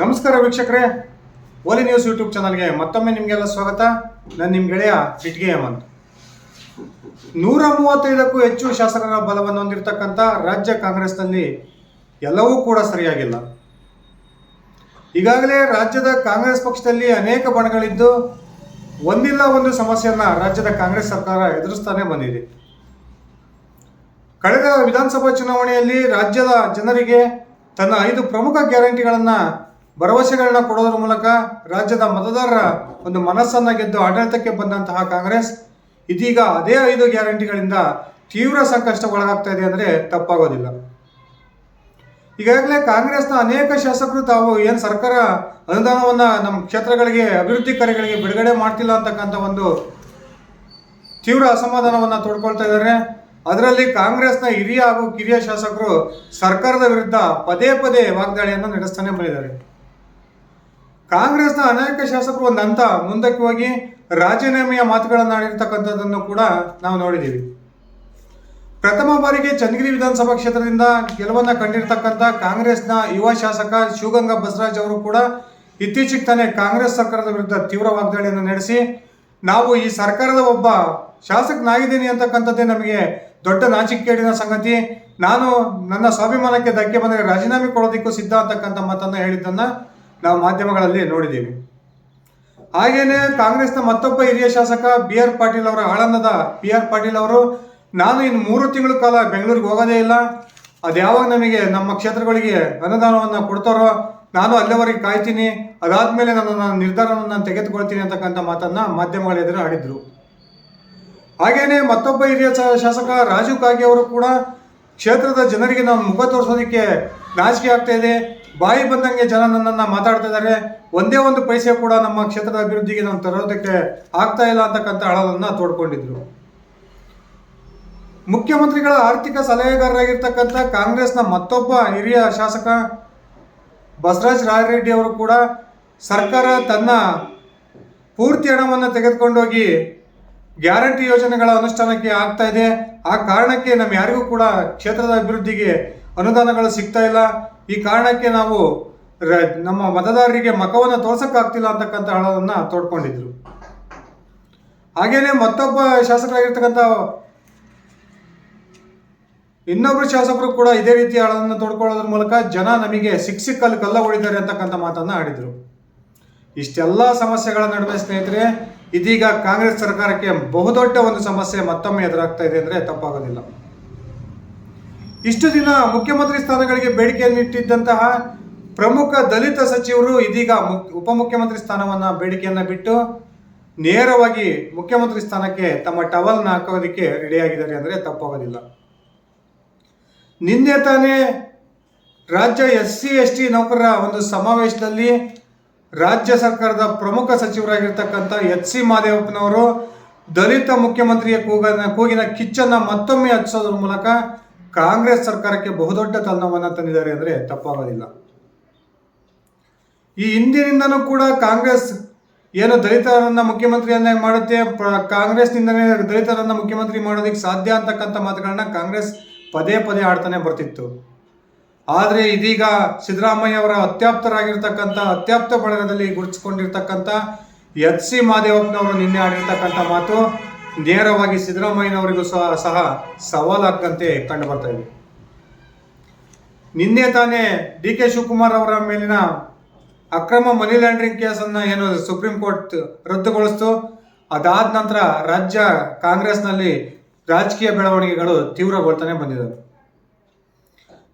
ನಮಸ್ಕಾರ ವೀಕ್ಷಕರೇ. ಓಲಿ news YouTube ಚಾನಲ್ಗೆ ಮತ್ತೊಮ್ಮೆ ನಿಮಗೆಲ್ಲ ಸ್ವಾಗತ. ನಾನು ನಿಮ್ಮ ಗೆಳೆಯ ಇಟ್ಗೆ ಹೇಮಂತ್. ನೂರ ಮೂವತ್ತೈದಕ್ಕೂ ಹೆಚ್ಚು ಶಾಸಕರ ಬಲವನ್ನು ಹೊಂದಿರತಕ್ಕಂಥ ರಾಜ್ಯ ಕಾಂಗ್ರೆಸ್ನಲ್ಲಿ ಎಲ್ಲವೂ ಕೂಡ ಸರಿಯಾಗಿಲ್ಲ. ಈಗಾಗಲೇ ರಾಜ್ಯದ ಕಾಂಗ್ರೆಸ್ ಪಕ್ಷದಲ್ಲಿ ಅನೇಕ ಬಣಗಳಿದ್ದು ಒಂದಿಲ್ಲ ಒಂದು ಸಮಸ್ಯೆಯನ್ನು ರಾಜ್ಯದ ಕಾಂಗ್ರೆಸ್ ಸರ್ಕಾರ ಎದುರಿಸ್ತಾನೆ ಬಂದಿದೆ. ಕಳೆದ ವಿಧಾನಸಭಾ ಚುನಾವಣೆಯಲ್ಲಿ ರಾಜ್ಯದ ಜನರಿಗೆ ತನ್ನ ಐದು ಪ್ರಮುಖ ಗ್ಯಾರಂಟಿಗಳನ್ನು ಭರವಸೆಗಳನ್ನ ಕೊಡೋದ್ರ ಮೂಲಕ ರಾಜ್ಯದ ಮತದಾರರ ಒಂದು ಮನಸ್ಸನ್ನ ಗೆದ್ದು ಆಡಳಿತಕ್ಕೆ ಬಂದಂತಹ ಕಾಂಗ್ರೆಸ್ ಇದೀಗ ಅದೇ ಐದು ಗ್ಯಾರಂಟಿಗಳಿಂದ ತೀವ್ರ ಸಂಕಷ್ಟ ಒಳಗಾಗ್ತಾ ಇದೆ ಅಂದರೆ ತಪ್ಪಾಗೋದಿಲ್ಲ. ಈಗಾಗಲೇ ಕಾಂಗ್ರೆಸ್ನ ಅನೇಕ ಶಾಸಕರು ತಾವು ಏನು ಸರ್ಕಾರ ಅನುದಾನವನ್ನ ನಮ್ಮ ಕ್ಷೇತ್ರಗಳಿಗೆ, ಅಭಿವೃದ್ಧಿ ಕಾರ್ಯಗಳಿಗೆ ಬಿಡುಗಡೆ ಮಾಡ್ತಿಲ್ಲ ಅಂತಕ್ಕಂಥ ಒಂದು ತೀವ್ರ ಅಸಮಾಧಾನವನ್ನ ತೋಡ್ಕೊಳ್ತಾ ಇದ್ದಾರೆ. ಅದರಲ್ಲಿ ಕಾಂಗ್ರೆಸ್ನ ಹಿರಿಯ ಹಾಗೂ ಕಿರಿಯ ಶಾಸಕರು ಸರ್ಕಾರದ ವಿರುದ್ಧ ಪದೇ ಪದೇ ವಾಗ್ದಾಳಿಯನ್ನು ನಡೆಸ್ತಾನೆ ಬಂದಿದ್ದಾರೆ. ಕಾಂಗ್ರೆಸ್ನ ಅನೇಕ ಶಾಸಕರು ಒಂದು ಹಂತ ಮುಂದಕ್ಕೆ ಹೋಗಿ ರಾಜೀನಾಮೆಯ ಮಾತುಗಳನ್ನು ಆಡಿರ್ತಕ್ಕಂಥದ್ದನ್ನು ಕೂಡ ನಾವು ನೋಡಿದ್ದೀವಿ. ಪ್ರಥಮ ಬಾರಿಗೆ ಚಂದಗಿರಿ ವಿಧಾನಸಭಾ ಕ್ಷೇತ್ರದಿಂದ ಗೆಲುವನ್ನ ಕಂಡಿರ್ತಕ್ಕಂಥ ಕಾಂಗ್ರೆಸ್ನ ಯುವ ಶಾಸಕ ಶಿವಗಂಗಾ ಬಸವರಾಜ್ ಅವರು ಕೂಡ ಇತ್ತೀಚೆಗೆ ತಾನೇ ಕಾಂಗ್ರೆಸ್ ಸರ್ಕಾರದ ವಿರುದ್ಧ ತೀವ್ರ ವಾಗ್ದಾಳಿಯನ್ನು ನಡೆಸಿ, ನಾವು ಈ ಸರ್ಕಾರದ ಒಬ್ಬ ಶಾಸಕನಾಗಿದ್ದೀನಿ ಅಂತಕ್ಕಂಥದ್ದೇ ನಮಗೆ ದೊಡ್ಡ ನಾಚಿಕೆಗೇಡಿನ ಸಂಗತಿ. ನಾನು ನನ್ನ ಸ್ವಾಭಿಮಾನಕ್ಕೆ ಧಕ್ಕೆ ಬಂದರೆ ರಾಜೀನಾಮೆ ಕೊಡೋದಕ್ಕೂ ಸಿದ್ಧ ಅಂತಕ್ಕಂಥ ಮಾತನ್ನು ಹೇಳಿದ್ದನ್ನ ನಾವು ಮಾಧ್ಯಮಗಳಲ್ಲಿ ನೋಡಿದ್ದೀವಿ. ಹಾಗೆಯೇ ಕಾಂಗ್ರೆಸ್ನ ಮತ್ತೊಬ್ಬ ಹಿರಿಯ ಶಾಸಕ ಬಿ ಆರ್ ಪಾಟೀಲ್ ಅವರ ಆಳಂದದ ಬಿ ಆರ್ ಪಾಟೀಲ್ ಅವರು, ನಾನು ಇನ್ನು ಮೂರು ತಿಂಗಳ ಕಾಲ ಬೆಂಗಳೂರಿಗೆ ಹೋಗೋದೇ ಇಲ್ಲ. ಅದು ಯಾವಾಗ ನಮಗೆ ನಮ್ಮ ಕ್ಷೇತ್ರಗಳಿಗೆ ಅನುದಾನವನ್ನು ಕೊಡ್ತಾರೋ, ನಾನು ಅಲ್ಲಿವರೆಗೆ ಕಾಯ್ತೀನಿ. ಅದಾದಮೇಲೆ ನನ್ನ ನನ್ನ ನಿರ್ಧಾರವನ್ನು ನಾನು ತೆಗೆದುಕೊಳ್ತೀನಿ ಅಂತಕ್ಕಂಥ ಮಾತನ್ನ ಮಾಧ್ಯಮಗಳ ಎದುರು ಆಡಿದ್ರು. ಹಾಗೆಯೇ ಮತ್ತೊಬ್ಬ ಹಿರಿಯ ಶಾಸಕ ರಾಜೀವ್ ಕಾಗೆ ಅವರು ಕೂಡ ಕ್ಷೇತ್ರದ ಜನರಿಗೆ ನಾನು ಮುಖ ತೋರಿಸೋದಕ್ಕೆ ನಾಚಿಕೆ ಆಗ್ತಾ ಇದೆ. ಬಾಯಿ ಬಂದಂಗೆ ಜನ ನನ್ನನ್ನು ಮಾತಾಡ್ತಾ ಇದ್ದಾರೆ. ಒಂದೇ ಒಂದು ಪೈಸೆ ಕೂಡ ನಮ್ಮ ಕ್ಷೇತ್ರದ ಅಭಿವೃದ್ಧಿಗೆ ನಾನು ತರೋದಕ್ಕೆ ಆಗ್ತಾ ಇಲ್ಲ ಅಂತಕ್ಕಂಥ ಅಳಲನ್ನ ತೋಡ್ಕೊಂಡಿದ್ರು. ಮುಖ್ಯಮಂತ್ರಿಗಳ ಆರ್ಥಿಕ ಸಲಹೆಗಾರರಾಗಿರ್ತಕ್ಕಂಥ ಕಾಂಗ್ರೆಸ್ನ ಮತ್ತೊಬ್ಬ ಹಿರಿಯ ಶಾಸಕ ಬಸವರಾಜ ರಾಯರೆಡ್ಡಿ ಅವರು ಕೂಡ ಸರ್ಕಾರ ತನ್ನ ಪೂರ್ತಿ ಹಣವನ್ನು ತೆಗೆದುಕೊಂಡೋಗಿ ಗ್ಯಾರಂಟಿ ಯೋಜನೆಗಳ ಅನುಷ್ಠಾನಕ್ಕೆ ಆಗ್ತಾ ಇದೆ. ಆ ಕಾರಣಕ್ಕೆ ನಮ್ಮ ಯಾರಿಗೂ ಕೂಡ ಕ್ಷೇತ್ರದ ಅಭಿವೃದ್ಧಿಗೆ ಅನುದಾನಗಳು ಸಿಗ್ತಾ ಇಲ್ಲ. ಈ ಕಾರಣಕ್ಕೆ ನಾವು ನಮ್ಮ ಮತದಾರರಿಗೆ ಮಖವನ್ನು ತೋರ್ಸೋಕ್ಕಾಗ್ತಿಲ್ಲ ಅಂತಕ್ಕಂಥ ಹಣವನ್ನು ತೋಡ್ಕೊಂಡಿದ್ರು. ಹಾಗೇನೆ ಮತ್ತೊಬ್ಬ ಶಾಸಕರಾಗಿರ್ತಕ್ಕಂಥ ಇನ್ನೊಬ್ರು ಶಾಸಕರು ಕೂಡ ಇದೇ ರೀತಿಯ ಹಣವನ್ನು ತೋಡ್ಕೊಳ್ಳೋದ್ರ ಮೂಲಕ ಜನ ನಮಗೆ ಸಿಕ್ಕ ಸಿಕ್ಕಲ್ಲಿ ಕಲ್ಲ ಹೊಡಿದ್ದಾರೆ ಅಂತಕ್ಕಂಥ ಮಾತನ್ನ ಆಡಿದ್ರು. ಇಷ್ಟೆಲ್ಲ ಸಮಸ್ಯೆಗಳ ನಡುವೆ ಸ್ನೇಹಿತರೆ ಇದೀಗ ಕಾಂಗ್ರೆಸ್ ಸರ್ಕಾರಕ್ಕೆ ಬಹುದೊಡ್ಡ ಒಂದು ಸಮಸ್ಯೆ ಮತ್ತೊಮ್ಮೆ ಎದುರಾಗ್ತಾ ಇದೆ ಅಂದ್ರೆ ತಪ್ಪಾಗೋದಿಲ್ಲ. ಇಷ್ಟು ದಿನ ಮುಖ್ಯಮಂತ್ರಿ ಸ್ಥಾನಗಳಿಗೆ ಬೇಡಿಕೆಯನ್ನು ಇಟ್ಟಿದ್ದಂತಹ ಪ್ರಮುಖ ದಲಿತ ಸಚಿವರು ಇದೀಗ ಉಪಮುಖ್ಯಮಂತ್ರಿ ಸ್ಥಾನವನ್ನ ಬೇಡಿಕೆಯನ್ನ ಬಿಟ್ಟು ನೇರವಾಗಿ ಮುಖ್ಯಮಂತ್ರಿ ಸ್ಥಾನಕ್ಕೆ ತಮ್ಮ ಟವಲ್ನ ಹಾಕೋದಕ್ಕೆ ರೆಡಿಯಾಗಿದ್ದಾರೆ ಅಂದ್ರೆ ತಪ್ಪಾಗೋದಿಲ್ಲ. ನಿನ್ನೆ ತಾನೇ ರಾಜ್ಯ ಎಸ್ ಸಿ ಎಸ್ ಟಿ ನೌಕರರ ಒಂದು ಸಮಾವೇಶದಲ್ಲಿ ರಾಜ್ಯ ಸರ್ಕಾರದ ಪ್ರಮುಖ ಸಚಿವರಾಗಿರ್ತಕ್ಕಂಥ ಎಚ್ ಸಿ ಮಾದೇವಪ್ಪನವರು ದಲಿತ ಮುಖ್ಯಮಂತ್ರಿಯ ಕೂಗನ ಕೂಗಿನ ಕಿಚ್ಚನ್ನ ಮತ್ತೊಮ್ಮೆ ಹಚ್ಚೋದ್ರ ಮೂಲಕ ಕಾಂಗ್ರೆಸ್ ಸರ್ಕಾರಕ್ಕೆ ಬಹುದೊಡ್ಡ ತನ್ನವನ್ನು ತಂದಿದ್ದಾರೆ ಅಂದರೆ ತಪ್ಪಾಗೋದಿಲ್ಲ. ಈ ಹಿಂದಿನಿಂದನೂ ಕೂಡ ಕಾಂಗ್ರೆಸ್ ಏನು ದಲಿತರನ್ನ ಮುಖ್ಯಮಂತ್ರಿಯನ್ನಾಗಿ ಮಾಡುತ್ತೆ ಕಾಂಗ್ರೆಸ್ ಕಾಂಗ್ರೆಸ್ನಿಂದನೇ ದಲಿತರನ್ನ ಮುಖ್ಯಮಂತ್ರಿ ಮಾಡೋದಕ್ಕೆ ಸಾಧ್ಯ ಅಂತಕ್ಕಂಥ ಮಾತುಗಳನ್ನ ಕಾಂಗ್ರೆಸ್ ಪದೇ ಪದೇ ಆಡ್ತಾನೆ ಬರ್ತಿತ್ತು. ಆದರೆ ಇದೀಗ ಸಿದ್ದರಾಮಯ್ಯ ಅವರ ಅತ್ಯಾಪ್ತರಾಗಿರ್ತಕ್ಕಂಥ, ಅತ್ಯಾಪ್ತ ಬಳಗದಲ್ಲಿ ಗುರುತಿಸಿಕೊಂಡಿರ್ತಕ್ಕಂಥ ಎಚ್ ಸಿ ಮಾದೇವಪ್ಪನವರು ನಿನ್ನೆ ಆಡಿರ್ತಕ್ಕಂಥ ಮಾತು, ನೇರವಾಗಿ ಸಿದ್ದರಾಮಯ್ಯನವರಿಗೂ ಸಹ ಸಹ ಸವಾಲಾಗಂತೆ ಕಂಡು ಬರ್ತಾ ಇದೆ. ನಿನ್ನೆ ತಾನೇ ಡಿ ಕೆ ಶಿವಕುಮಾರ್ ಅವರ ಮೇಲಿನ ಅಕ್ರಮ ಮನಿ ಲ್ಯಾಂಡ್ರಿಂಗ್ ಕೇಸನ್ನು ಏನು ಸುಪ್ರೀಂ ಕೋರ್ಟ್ ರದ್ದುಗೊಳಿಸ್ತು. ಅದಾದ ನಂತರ ರಾಜ್ಯ ಕಾಂಗ್ರೆಸ್ನಲ್ಲಿ ರಾಜಕೀಯ ಬೆಳವಣಿಗೆಗಳು ತೀವ್ರಗೊಳ್ತಾನೆ ಬಂದಿದ್ದಾವೆ.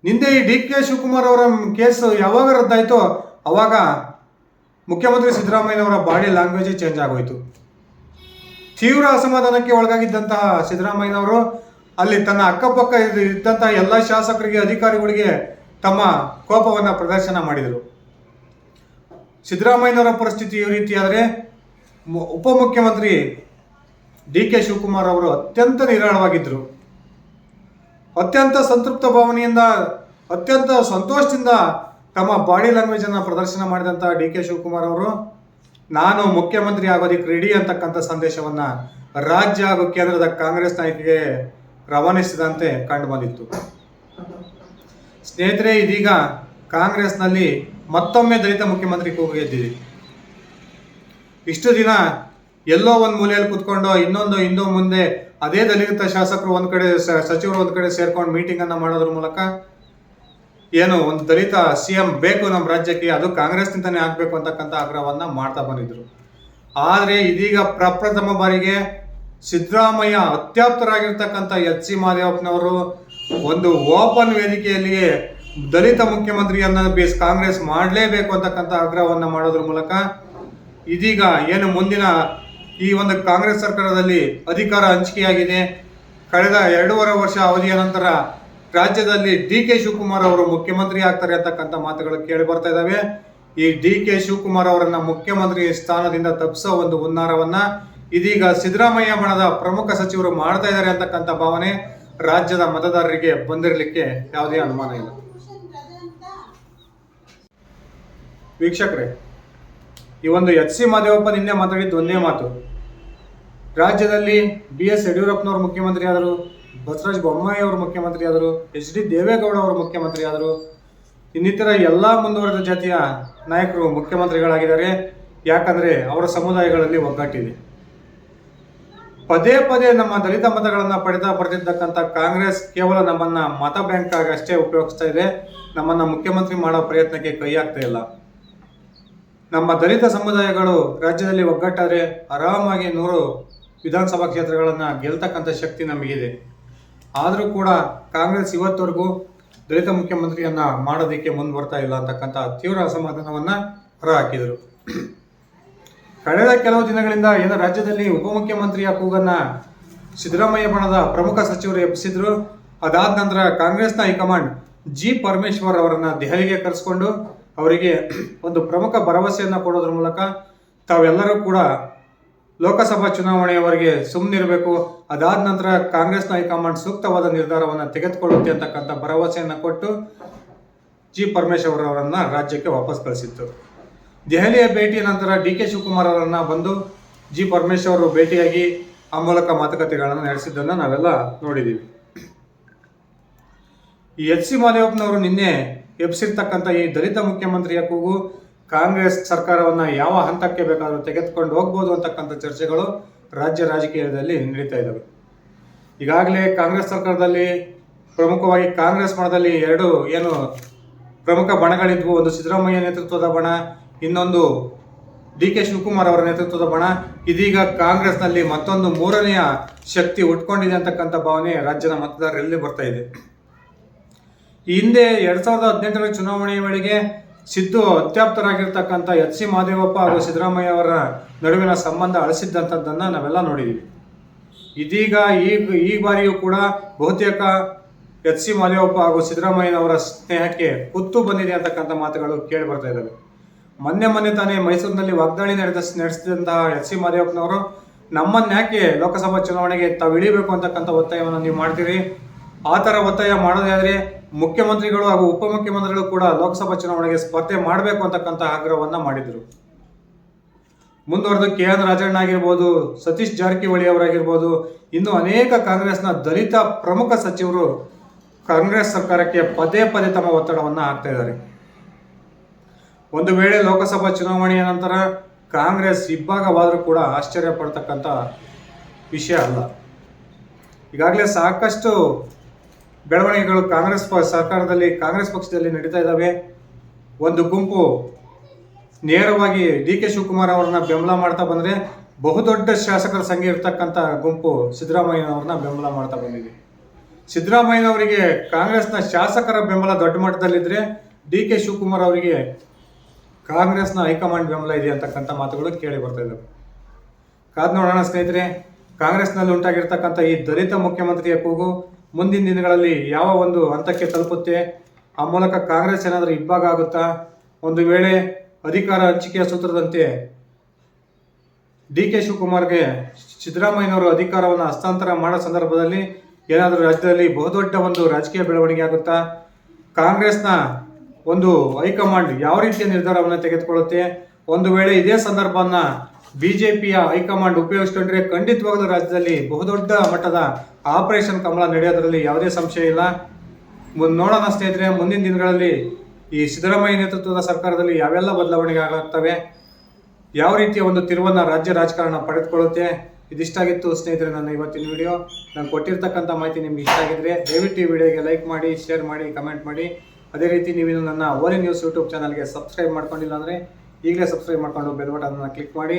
ನಿನ್ನೆ ಈ ಡಿ ಕೆ ಶಿವಕುಮಾರ್ ಅವರ ಕೇಸ್ ಯಾವಾಗ ರದ್ದಾಯಿತೋ ಅವಾಗ ಮುಖ್ಯಮಂತ್ರಿ ಸಿದ್ದರಾಮಯ್ಯನವರ ಬಾಡಿ ಲ್ಯಾಂಗ್ವೇಜ್ ಚೇಂಜ್ ಆಗೋಯ್ತು. ತೀವ್ರ ಅಸಮಾಧಾನಕ್ಕೆ ಒಳಗಾಗಿದ್ದಂತಹ ಸಿದ್ದರಾಮಯ್ಯನವರು ಅಲ್ಲಿ ತನ್ನ ಅಕ್ಕಪಕ್ಕ ಇದ್ದ- ಇದ್ದಂತಹ ಎಲ್ಲ ಶಾಸಕರಿಗೆ, ಅಧಿಕಾರಿಗಳಿಗೆ ತಮ್ಮ ಕೋಪವನ್ನು ಪ್ರದರ್ಶನ ಮಾಡಿದರು. ಸಿದ್ದರಾಮಯ್ಯನವರ ಪರಿಸ್ಥಿತಿ ಈ ರೀತಿಯಾದರೆ ಉಪಮುಖ್ಯಮಂತ್ರಿ ಡಿ ಕೆ ಶಿವಕುಮಾರ್ ಅವರು ಅತ್ಯಂತ ನಿರಾಳವಾಗಿದ್ದರು. ಅತ್ಯಂತ ಸಂತೃಪ್ತ ಭಾವನೆಯಿಂದ ಅತ್ಯಂತ ಸಂತೋಷದಿಂದ ತಮ್ಮ ಬಾಡಿ ಲ್ಯಾಂಗ್ವೇಜನ್ನು ಪ್ರದರ್ಶನ ಮಾಡಿದಂಥ ಡಿ ಕೆ ಶಿವಕುಮಾರ್ ಅವರು, ನಾನು ಮುಖ್ಯಮಂತ್ರಿ ಆಗೋದಕ್ಕೆ ರೆಡಿ ಅಂತಕ್ಕಂಥ ಸಂದೇಶವನ್ನು ರಾಜ್ಯ ಹಾಗೂ ಕೇಂದ್ರದ ಕಾಂಗ್ರೆಸ್ ನಾಯಕಿಗೆ ರವಾನಿಸಿದಂತೆ ಕಂಡು ಬಂದಿತ್ತು. ಸ್ನೇಹಿತರೆ, ಇದೀಗ ಕಾಂಗ್ರೆಸ್ನಲ್ಲಿ ಮತ್ತೊಮ್ಮೆ ದಲಿತ ಮುಖ್ಯಮಂತ್ರಿ ಕೂಗು ಗೆದ್ದಿದೆ. ಇಷ್ಟು ದಿನ ಎಲ್ಲೋ ಒಂದು ಮೂಲೆಯಲ್ಲಿ ಕುತ್ಕೊಂಡು ಇನ್ನೊಂದು ಇನ್ನೂ ಮುಂದೆ ಅದೇ ದಲಿತ ಶಾಸಕರು ಒಂದು ಕಡೆ ಸಚಿವರು ಒಂದು ಕಡೆ ಸೇರ್ಕೊಂಡು ಮೀಟಿಂಗ್ ಅನ್ನ ಮಾಡೋದ್ರ ಮೂಲಕ ಏನು ಒಂದು ದಲಿತ ಸಿ ಎಂ ಬೇಕು ನಮ್ಮ ರಾಜ್ಯಕ್ಕೆ, ಅದು ಕಾಂಗ್ರೆಸ್ನಿಂದನೇ ಆಗಬೇಕು ಅಂತಕ್ಕಂಥ ಆಗ್ರಹವನ್ನ ಮಾಡ್ತಾ ಬಂದಿದ್ರು. ಆದರೆ ಇದೀಗ ಪ್ರಪ್ರಥಮ ಬಾರಿಗೆ ಸಿದ್ದರಾಮಯ್ಯ ಅತ್ಯಾಪ್ತರಾಗಿರ್ತಕ್ಕಂಥ ಎಚ್ ಸಿ ಮಾದೇವಪ್ಪನವರು ಒಂದು ಓಪನ್ ವೇದಿಕೆಯಲ್ಲಿಯೇ ದಲಿತ ಮುಖ್ಯಮಂತ್ರಿಯನ್ನ ಬೇಸ್ ಕಾಂಗ್ರೆಸ್ ಮಾಡಲೇಬೇಕು ಅಂತಕ್ಕಂಥ ಆಗ್ರಹವನ್ನ ಮಾಡೋದ್ರ ಮೂಲಕ ಇದೀಗ ಏನು ಮುಂದಿನ ಈ ಒಂದು ಕಾಂಗ್ರೆಸ್ ಸರ್ಕಾರದಲ್ಲಿ ಅಧಿಕಾರ ಹಂಚಿಕೆಯಾಗಿದೆ. ಕಳೆದ ಎರಡೂವರೆ ವರ್ಷ ಅವಧಿಯ ನಂತರ ರಾಜ್ಯದಲ್ಲಿ ಡಿ ಕೆ ಶಿವಕುಮಾರ್ ಅವರು ಮುಖ್ಯಮಂತ್ರಿ ಆಗ್ತಾರೆ ಅಂತಕ್ಕಂಥ ಮಾತುಗಳು ಕೇಳಿ ಬರ್ತಾ ಇದ್ದಾವೆ ಈ ಡಿ ಕೆ ಶಿವಕುಮಾರ್ ಅವರನ್ನ ಮುಖ್ಯಮಂತ್ರಿ ಸ್ಥಾನದಿಂದ ತಪ್ಪಿಸೋ ಒಂದು ಹುನ್ನಾರವನ್ನ ಇದೀಗ ಸಿದ್ದರಾಮಯ್ಯ ಬಣದ ಪ್ರಮುಖ ಸಚಿವರು ಮಾಡ್ತಾ ಇದ್ದಾರೆ ಅಂತಕ್ಕಂಥ ಭಾವನೆ ರಾಜ್ಯದ ಮತದಾರರಿಗೆ ಬಂದಿರಲಿಕ್ಕೆ ಯಾವುದೇ ಅನುಮಾನ ಇಲ್ಲ. ವೀಕ್ಷಕರೇ, ಈ ಒಂದು ಎಚ್ ಸಿ ಮಾದೇವಪ್ಪ ನಿನ್ನೆ ಮಾತಾಡಿದ್ದು ಒಂದೇ ಮಾತು. ರಾಜ್ಯದಲ್ಲಿ ಬಿ ಎಸ್ ಯಡಿಯೂರಪ್ಪನವರು ಮುಖ್ಯಮಂತ್ರಿ ಆದರು. ಬಸವರಾಜ ಬೊಮ್ಮಾಯಿ ಅವರು ಮುಖ್ಯಮಂತ್ರಿ ಆದರು, ಎಚ್ ಡಿ ದೇವೇಗೌಡ ಅವರು ಮುಖ್ಯಮಂತ್ರಿ ಆದರು, ಇನ್ನಿತರ ಎಲ್ಲ ಮುಂದುವರೆದ ಜಾತಿಯ ನಾಯಕರು ಮುಖ್ಯಮಂತ್ರಿಗಳಾಗಿದ್ದಾರೆ. ಯಾಕಂದ್ರೆ ಅವರ ಸಮುದಾಯಗಳಲ್ಲಿ ಒಗ್ಗಟ್ಟಿದೆ. ಪದೇ ಪದೇ ನಮ್ಮ ದಲಿತ ಮತಗಳನ್ನು ಪಡೆದ ಪಡೆದಿದ್ದಕ್ಕಂಥ ಕಾಂಗ್ರೆಸ್ ಕೇವಲ ನಮ್ಮನ್ನ ಮತ ಬ್ಯಾಂಕ್ ಆಗಿ ಅಷ್ಟೇ ಉಪಯೋಗಿಸ್ತಾ ಇದೆ. ನಮ್ಮನ್ನ ಮುಖ್ಯಮಂತ್ರಿ ಮಾಡೋ ಪ್ರಯತ್ನಕ್ಕೆ ಕೈ ಆಗ್ತಾ ಇಲ್ಲ. ನಮ್ಮ ದಲಿತ ಸಮುದಾಯಗಳು ರಾಜ್ಯದಲ್ಲಿ ಒಗ್ಗಟ್ಟಾದ್ರೆ ಆರಾಮಾಗಿ ನೂರು ವಿಧಾನಸಭಾ ಕ್ಷೇತ್ರಗಳನ್ನು ಗೆಲ್ತಕ್ಕಂಥ ಶಕ್ತಿ ನಮಗಿದೆ. ಆದರೂ ಕೂಡ ಕಾಂಗ್ರೆಸ್ ಇವತ್ತವರೆಗೂ ದಲಿತ ಮುಖ್ಯಮಂತ್ರಿಯನ್ನ ಮಾಡೋದಕ್ಕೆ ಮುಂದೆ ಬರ್ತಾ ಇಲ್ಲ ಅಂತಕ್ಕಂಥ ತೀವ್ರ ಅಸಮಾಧಾನವನ್ನ ಹೊರಹಾಕಿದರು. ಕಳೆದ ಕೆಲವು ದಿನಗಳಿಂದ ಏನು ರಾಜ್ಯದಲ್ಲಿ ಉಪಮುಖ್ಯಮಂತ್ರಿಯ ಕೂಗನ್ನ ಸಿದ್ದರಾಮಯ್ಯ ಬಣದ ಪ್ರಮುಖ ಸಚಿವರು ಎಬ್ಬಿಸಿದ್ರು. ಅದಾದ ನಂತರ ಕಾಂಗ್ರೆಸ್ನ ಹೈಕಮಾಂಡ್ ಜಿ ಪರಮೇಶ್ವರ್ ಅವರನ್ನ ದೆಹಲಿಗೆ ಕರೆಸ್ಕೊಂಡು ಅವರಿಗೆ ಒಂದು ಪ್ರಮುಖ ಭರವಸೆಯನ್ನ ಕೊಡೋದ್ರ ಮೂಲಕ ತಾವೆಲ್ಲರೂ ಕೂಡ ಲೋಕಸಭಾ ಚುನಾವಣೆಯವರೆಗೆ ಸುಮ್ಮನಿರಬೇಕು ಅದಾದ ನಂತರ ಕಾಂಗ್ರೆಸ್ನ ಹೈಕಮಾಂಡ್ ಸೂಕ್ತವಾದ ನಿರ್ಧಾರವನ್ನು ತೆಗೆದುಕೊಳ್ಳುತ್ತೆ ಅಂತಕ್ಕಂಥ ಭರವಸೆಯನ್ನು ಕೊಟ್ಟು ಜಿ ಪರಮೇಶ್ವರ್ ಅವರನ್ನು ರಾಜ್ಯಕ್ಕೆ ವಾಪಸ್ ಕಳಿಸಿತ್ತು. ದೆಹಲಿಯ ಭೇಟಿಯ ನಂತರ ಡಿ ಕೆ ಶಿವಕುಮಾರ್ ಅವರನ್ನು ಬಂದು ಜಿ ಪರಮೇಶ್ವರ್ ಅವರು ಭೇಟಿಯಾಗಿ ಆ ಮೂಲಕ ಮಾತುಕತೆಗಳನ್ನು ನಡೆಸಿದ್ದನ್ನು ನಾವೆಲ್ಲ ನೋಡಿದ್ದೀವಿ ಈ ಎಚ್ ಸಿ ಮಾದೇವಪ್ಪನವರು ನಿನ್ನೆ ಎಬ್ಸಿರ್ತಕ್ಕಂಥ ಈ ದಲಿತ ಮುಖ್ಯಮಂತ್ರಿಯ ಕೂಗು ಕಾಂಗ್ರೆಸ್ ಸರ್ಕಾರವನ್ನ ಯಾವ ಹಂತಕ್ಕೆ ಬೇಕಾದರೂ ತೆಗೆದುಕೊಂಡು ಹೋಗ್ಬೋದು ಅಂತಕ್ಕಂಥ ಚರ್ಚೆಗಳು ರಾಜ್ಯ ರಾಜಕೀಯದಲ್ಲಿ ನಡೀತಾ ಇದ್ದಾವೆ. ಈಗಾಗಲೇ ಕಾಂಗ್ರೆಸ್ ಸರ್ಕಾರದಲ್ಲಿ ಪ್ರಮುಖವಾಗಿ ಕಾಂಗ್ರೆಸ್ ಬಣದಲ್ಲಿ ಎರಡು ಏನು ಪ್ರಮುಖ ಬಣಗಳಿದ್ವು. ಒಂದು ಸಿದ್ದರಾಮಯ್ಯ ನೇತೃತ್ವದ ಬಣ, ಇನ್ನೊಂದು ಡಿ ಕೆ ಶಿವಕುಮಾರ್ ಅವರ ನೇತೃತ್ವದ ಬಣ. ಇದೀಗ ಕಾಂಗ್ರೆಸ್ನಲ್ಲಿ ಮತ್ತೊಂದು ಮೂರನೆಯ ಶಕ್ತಿ ಉಟ್ಕೊಂಡಿದೆ ಅಂತಕ್ಕಂಥ ಭಾವನೆ ರಾಜ್ಯದ ಮತದಾರರಲ್ಲಿ ಬರ್ತಾ ಇದೆ. ಈ ಹಿಂದೆ ಎರಡ್ ಸಾವಿರದ ಹದಿನೆಂಟರ ಚುನಾವಣೆಯ ವೇಳೆಗೆ ಸಿದ್ದು ಅತ್ಯಾಪ್ತರಾಗಿರ್ತಕ್ಕಂಥ ಎಚ್ ಸಿ ಮಹದೇವಪ್ಪ ಹಾಗೂ ಸಿದ್ದರಾಮಯ್ಯ ಅವರ ನಡುವಿನ ಸಂಬಂಧ ಅಳಿಸಿದ್ದಂಥದ್ದನ್ನು ನಾವೆಲ್ಲ ನೋಡಿದ್ದೀವಿ ಇದೀಗ ಈ ಈ ಬಾರಿಯೂ ಕೂಡ ಬಹುತೇಕ ಎಚ್ ಸಿ ಮಹದೇವಪ್ಪ ಹಾಗೂ ಸಿದ್ದರಾಮಯ್ಯನವರ ಸ್ನೇಹಕ್ಕೆ ಕುತ್ತು ಬಂದಿದೆ ಅಂತಕ್ಕಂಥ ಮಾತುಗಳು ಕೇಳಿ ಬರ್ತಾ ಇದ್ದಾವೆ. ಮೊನ್ನೆ ಮೊನ್ನೆ ತಾನೇ ಮೈಸೂರಿನಲ್ಲಿ ವಾಗ್ದಾಳಿ ನಡೆದ ನಡೆಸಿದಂತಹ ಎಚ್ ಸಿ ಮಹದೇವಪ್ಪನವರು ನಮ್ಮನ್ನ ಯಾಕೆ ಲೋಕಸಭಾ ಚುನಾವಣೆಗೆ ತಾವು ಇಳಿಬೇಕು ಅಂತಕ್ಕಂಥ ಒತ್ತಾಯವನ್ನು ನೀವು ಮಾಡ್ತೀರಿ? ಆ ಥರ ಒತ್ತಾಯ ಮಾಡೋದಾದ್ರೆ ಮುಖ್ಯಮಂತ್ರಿಗಳು ಹಾಗೂ ಉಪಮುಖ್ಯಮಂತ್ರಿಗಳು ಕೂಡ ಲೋಕಸಭಾ ಚುನಾವಣೆಗೆ ಸ್ಪರ್ಧೆ ಮಾಡಬೇಕು ಅಂತಕ್ಕಂಥ ಆಗ್ರಹವನ್ನು ಮಾಡಿದರು. ಮುಂದುವರೆದು ಕೆ ಎನ್ ರಾಜಣ್ಣ ಆಗಿರ್ಬೋದು, ಸತೀಶ್ ಜಾರಕಿಹೊಳಿ ಅವರಾಗಿರ್ಬೋದು, ಇನ್ನು ಅನೇಕ ಕಾಂಗ್ರೆಸ್ನ ದಲಿತ ಪ್ರಮುಖ ಸಚಿವರು ಕಾಂಗ್ರೆಸ್ ಸರ್ಕಾರಕ್ಕೆ ಪದೇ ಪದೇ ತಮ್ಮ ಒತ್ತಡವನ್ನ ಹಾಕ್ತಾ ಇದ್ದಾರೆ. ಒಂದು ವೇಳೆ ಲೋಕಸಭಾ ಚುನಾವಣೆಯ ನಂತರ ಕಾಂಗ್ರೆಸ್ ಇಬ್ಬಾಗವಾದರೂ ಕೂಡ ಆಶ್ಚರ್ಯ ಪಡ್ತಕ್ಕಂಥ ವಿಷಯ ಅಲ್ಲ. ಈಗಾಗಲೇ ಸಾಕಷ್ಟು ಬೆಳವಣಿಗೆಗಳು ಕಾಂಗ್ರೆಸ್ ಸರ್ಕಾರದಲ್ಲಿ, ಕಾಂಗ್ರೆಸ್ ಪಕ್ಷದಲ್ಲಿ ನಡೀತಾ ಇದ್ದಾವೆ. ಒಂದು ಗುಂಪು ನೇರವಾಗಿ ಡಿ ಕೆ ಶಿವಕುಮಾರ್ ಅವರನ್ನ ಬೆಂಬಲ ಮಾಡ್ತಾ ಬಂದ್ರೆ, ಬಹುದೊಡ್ಡ ಶಾಸಕರ ಸಂಘ ಇರ್ತಕ್ಕಂಥ ಗುಂಪು ಸಿದ್ದರಾಮಯ್ಯನವ್ರನ್ನ ಬೆಂಬಲ ಮಾಡ್ತಾ ಬಂದಿದೆ. ಸಿದ್ದರಾಮಯ್ಯನವರಿಗೆ ಕಾಂಗ್ರೆಸ್ನ ಶಾಸಕರ ಬೆಂಬಲ ದೊಡ್ಡ ಮಟ್ಟದಲ್ಲಿದ್ದರೆ ಡಿ ಕೆ ಶಿವಕುಮಾರ್ ಅವರಿಗೆ ಕಾಂಗ್ರೆಸ್ನ ಹೈಕಮಾಂಡ್ ಬೆಂಬಲ ಇದೆ ಅಂತಕ್ಕಂಥ ಮಾತುಗಳು ಕೇಳಿ ಬರ್ತಾ ಇದ್ದಾವೆ. ಕಾದ್ ನೋಡೋಣ ಸ್ನೇಹಿತರೆ, ಕಾಂಗ್ರೆಸ್ನಲ್ಲಿ ಉಂಟಾಗಿರ್ತಕ್ಕಂಥ ಈ ದಲಿತ ಮುಖ್ಯಮಂತ್ರಿಯ ಕೂಗು ಮುಂದಿನ ದಿನಗಳಲ್ಲಿ ಯಾವ ಒಂದು ಹಂತಕ್ಕೆ ತಲುಪುತ್ತೆ? ಆ ಮೂಲಕ ಕಾಂಗ್ರೆಸ್ ಏನಾದರೂ ಇಬ್ಬಾಗ ಆಗುತ್ತಾ? ಒಂದು ವೇಳೆ ಅಧಿಕಾರ ಹಂಚಿಕೆಯ ಸೂತ್ರದಂತೆ ಡಿ ಕೆ ಶಿವಕುಮಾರ್ಗೆ ಸಿದ್ದರಾಮಯ್ಯನವರು ಅಧಿಕಾರವನ್ನು ಹಸ್ತಾಂತರ ಮಾಡೋ ಸಂದರ್ಭದಲ್ಲಿ ಏನಾದರೂ ರಾಜ್ಯದಲ್ಲಿ ಬಹುದೊಡ್ಡ ಒಂದು ರಾಜಕೀಯ ಬೆಳವಣಿಗೆ ಆಗುತ್ತಾ? ಕಾಂಗ್ರೆಸ್ನ ಒಂದು ಹೈಕಮಾಂಡ್ ಯಾವ ರೀತಿಯ ನಿರ್ಧಾರವನ್ನು ತೆಗೆದುಕೊಳ್ಳುತ್ತೆ? ಒಂದು ವೇಳೆ ಇದೇ ಸಂದರ್ಭವನ್ನ ಬಿಜೆಪಿಯ ಹೈಕಮಾಂಡ್ ಉಪಯೋಗಿಸ್ಕೊಂಡ್ರೆ ಖಂಡಿತವಾಗಲೂ ರಾಜ್ಯದಲ್ಲಿ ಬಹುದೊಡ್ಡ ಮಟ್ಟದ ಆಪರೇಷನ್ ಕಮಲ ನಡೆಯೋದರಲ್ಲಿ ಯಾವುದೇ ಸಂಶಯ ಇಲ್ಲ. ಮುಂದೆ ನೋಡೋಣ ಸ್ನೇಹಿತರೆ, ಮುಂದಿನ ದಿನಗಳಲ್ಲಿ ಈ ಸಿದ್ದರಾಮಯ್ಯ ನೇತೃತ್ವದ ಸರ್ಕಾರದಲ್ಲಿ ಯಾವೆಲ್ಲ ಬದಲಾವಣೆಗಳಾಗ್ತವೆ ಯಾವ ರೀತಿಯ ಒಂದು ತಿರುವನ್ನ ರಾಜ್ಯ ರಾಜಕಾರಣ ಪಡೆದುಕೊಳ್ಳುತ್ತೆ ಇದಿಷ್ಟಾಗಿತ್ತು ಸ್ನೇಹಿತರೆ ನನ್ನ ಇವತ್ತಿನ ವಿಡಿಯೋ. ನಾನು ಕೊಟ್ಟಿರ್ತಕ್ಕಂಥ ಮಾಹಿತಿ ನಿಮ್ಗೆ ಇಷ್ಟ ಆಗಿದ್ರೆ ದಯವಿಟ್ಟು ಈ ವಿಡಿಯೋಗೆ ಲೈಕ್ ಮಾಡಿ, ಶೇರ್ ಮಾಡಿ, ಕಮೆಂಟ್ ಮಾಡಿ. ಅದೇ ರೀತಿ ನೀವು ನನ್ನ ಓಲಿ ನ್ಯೂಸ್ ಯೂಟ್ಯೂಬ್ ಚಾನಲ್ಗೆ ಸಬ್ಸ್ಕ್ರೈಬ್ ಮಾಡ್ಕೊಂಡಿಲ್ಲ ಅಂದರೆ ಈಗಲೇ ಸಬ್ಸ್ಕ್ರೈಬ್ ಮಾಡಿಕೊಂಡು ಬೆಲ್ ಬಟನ್ನ ಕ್ಲಿಕ್ ಮಾಡಿ.